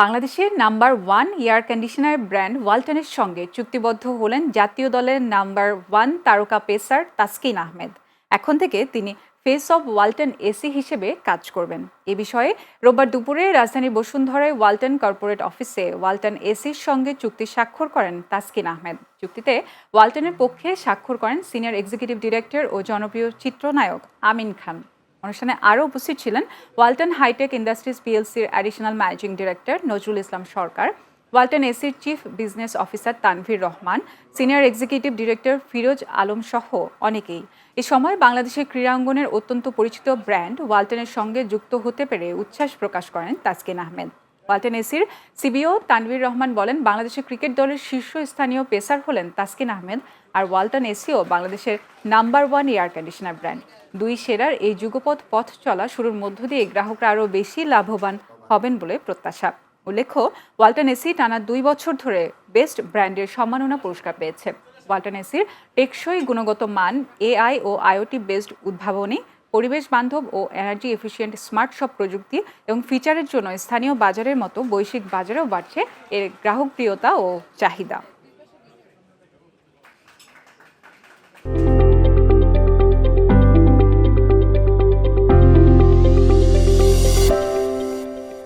বাংলাদেশের number one air conditioner brand ওয়ালটনের সঙ্গে চুক্তিবদ্ধ হলেন জাতীয় দলের নাম্বার ওয়ান তারকা পেসার তাসকিন আহমেদ। এখন থেকে তিনি ফেস অব ওয়ালটন এসি হিসেবে কাজ করবেন। এ বিষয়ে রোববার দুপুরে রাজধানীর বসুন্ধরায় ওয়ালটন কর্পোরেট অফিসে ওয়ালটন এসির সঙ্গে চুক্তি স্বাক্ষর করেন তাসকিন আহমেদ। চুক্তিতে ওয়ালটনের পক্ষে স্বাক্ষর করেন সিনিয়র এক্সিকিউটিভ ডিরেক্টর ও জনপ্রিয় চিত্রনায়ক আমিন খান। অনুষ্ঠানে আরও উপস্থিত ছিলেন Walton hi tech industries পিএলসির additional managing director Nazrul Islam Sarkar, Walton এসির chief business officer Tanvir Rahman, senior executive director Firoz Alam সহ অনেকেই। এ সময় বাংলাদেশের ক্রীড়াঙ্গনের অত্যন্ত পরিচিত ব্র্যান্ড ওয়ালটনের সঙ্গে যুক্ত হতে পেরে উচ্ছ্বাস প্রকাশ করেন তাসকিন আহমেদ। ওয়ালটন এসির সিবিও তানভীর রহমান বলেন, বাংলাদেশের ক্রিকেট দলের শীর্ষস্থানীয় পেসার হলেন তাসকিন আহমেদ, আর ওয়ালটন এসিও বাংলাদেশের number one air conditioner brand. দুই সেরার এই যুগপথ পথ চলা শুরুর মধ্য দিয়ে গ্রাহকরা আরও বেশি লাভবান হবেন বলে প্রত্যাশা। উল্লেখ্য, ওয়ালটন এসি টানা দুই বছর ধরে বেস্ট ব্র্যান্ডের সম্মাননা পুরস্কার পেয়েছে। ওয়ালটন এসির টেকসই গুণগত মান, এআই ও আইওটি বেসড উদ্ভাবনী, পরিবেশ বান্ধব ও এনার্জি এফিসিয়েন্ট স্মার্ট সব প্রযুক্তি এবং ফিচারের জন্য স্থানীয় বাজারের মতো বৈশ্বিক বাজারেও বাড়ছে এর গ্রাহকপ্রিয়তা ও চাহিদা।